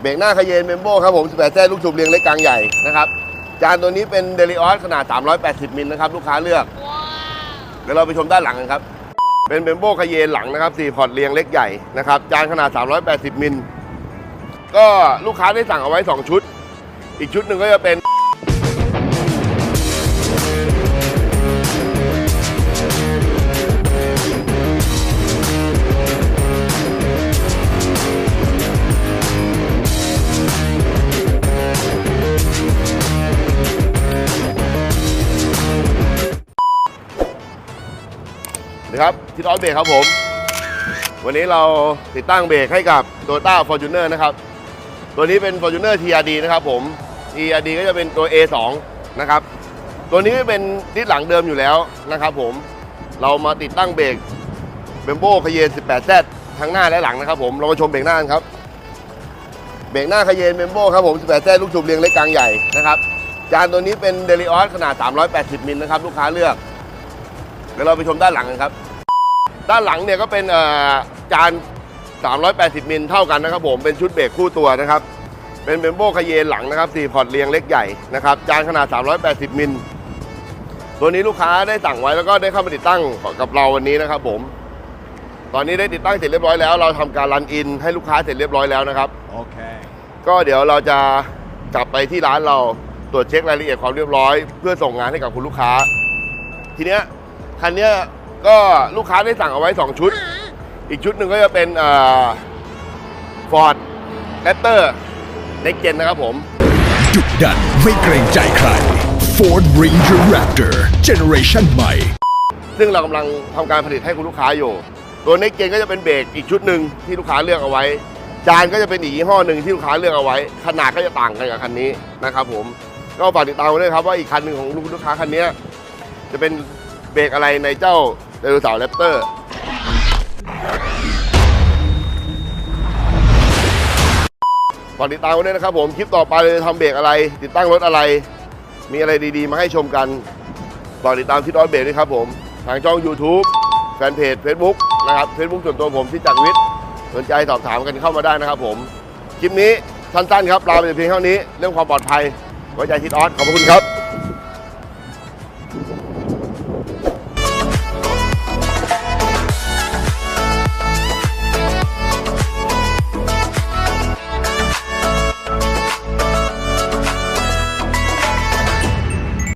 เบรกหน้าคาเยนเมมโบครับผม18แท้ลูกสูบเรียงเล็กกลางใหญ่นะครับ จานตัวนี้เป็นเดลิออสขนาด 380 มิลนะครับ ลูกค้าเลือก เดี๋ยวเราไปชมด้านหลังกันครับ เป็นเมมโบคาเยนหลังนะครับ4พอร์ตเรียงเล็กใหญ่นะครับ จานขนาด 380 มิล ก็ลูกค้าได้สั่งเอาไว้ 2 ชุด อีกชุดหนึ่งก็จะเป็น นะครับทิศออเบรกครับผม วันนี้เราติดตั้งเบรกให้กับ Toyota Fortuner นะครับ ตัวนี้เป็น Fortuner TRD นะครับผม TRD ก็จะเป็นตัว A2 นะครับ ตัวนี้เป็นทิศหลังเดิมอยู่แล้วนะครับผม เรามาติดตั้งเบรกเบมโบคเยน 18Z ทั้งหน้าและหลังนะครับผมเรามาชมเบรกหน้ากันครับ เบรกหน้าคเยนเบมโบครับผม 18Z ลูกสูบเรียงเล็กกลางใหญ่นะครับ จานตัวนี้เป็นเดลิออสขนาด 380 มิลนะครับลูกค้าเลือก เดี๋ยวเราไปชมด้านหลังกันครับ ด้านหลังเนี่ยก็เป็นเอ่อจาน 380 มิลเท่ากันนะครับผม เป็นชุดเบรกคู่ตัวนะครับ เป็นเบมโบคาเยนหลังนะครับ4พอร์ตเรียงเล็กใหญ่นะครับ จานขนาด 380 มิล ตัวนี้ลูกค้าได้สั่งไว้แล้วก็ได้เข้ามาติดตั้งกับเราวันนี้นะครับผม ตอนนี้ได้ติดตั้งเสร็จเรียบร้อยแล้ว เราทำการรันอินให้ลูกค้าเสร็จเรียบร้อยแล้วนะครับ Okay. ก็เดี๋ยวเราจะกลับไปที่ร้านเราตรวจเช็ครายละเอียดความเรียบร้อย เพื่อส่งงานให้กับคุณลูกค้า ทีเนี้ย คันเนี้ยก็ลูกค้าได้สั่งเอาไว้ 2 ชุด อีกชุดหนึ่งก็จะเป็นฟอร์ดแรปเตอร์เน็กเจนนะครับผมดุดันไม่เกรงใจใคร Ford Ranger Raptor Generation ใหม่ ซึ่งเรากำลังทำการผลิตให้คุณลูกค้าอยู่ ตัวเน็กเจนก็จะเป็นเบรกอีกชุดหนึ่งที่ลูกค้าเลือกเอาไว้ จานก็จะเป็นอีกยี่ห้อหนึ่งที่ลูกค้าเลือกเอาไว้ ขนาดก็จะต่างกันกับคันนี้นะครับผม ก็ฝากติดตามไว้ด้วยครับว่าอีกคันหนึ่งของลูกค้าคันเนี้ยจะเป็น เบรกอะไรในเจ้าไดโนเสาร์แรปเตอร์ฝากติดตามไว้ด้วยนะครับผม คลิปต่อไปเราจะทำเบรกอะไร ติดตั้งรถอะไร มีอะไรดีๆ มาให้ชมกันฝากติดตามที่ดอนเบรกด้วยครับผม ทางช่อง YouTube แฟนเพจ Facebook นะครับ Facebook ส่วนตัวผมที่จักรวิทย์สนใจสอบถามกันเข้ามาได้นะครับผม คลิปนี้สั้นๆครับลาไปเพียงเท่านี้ เรื่องความปลอดภัยไว้ใจทิดออสขอบพระคุณครับ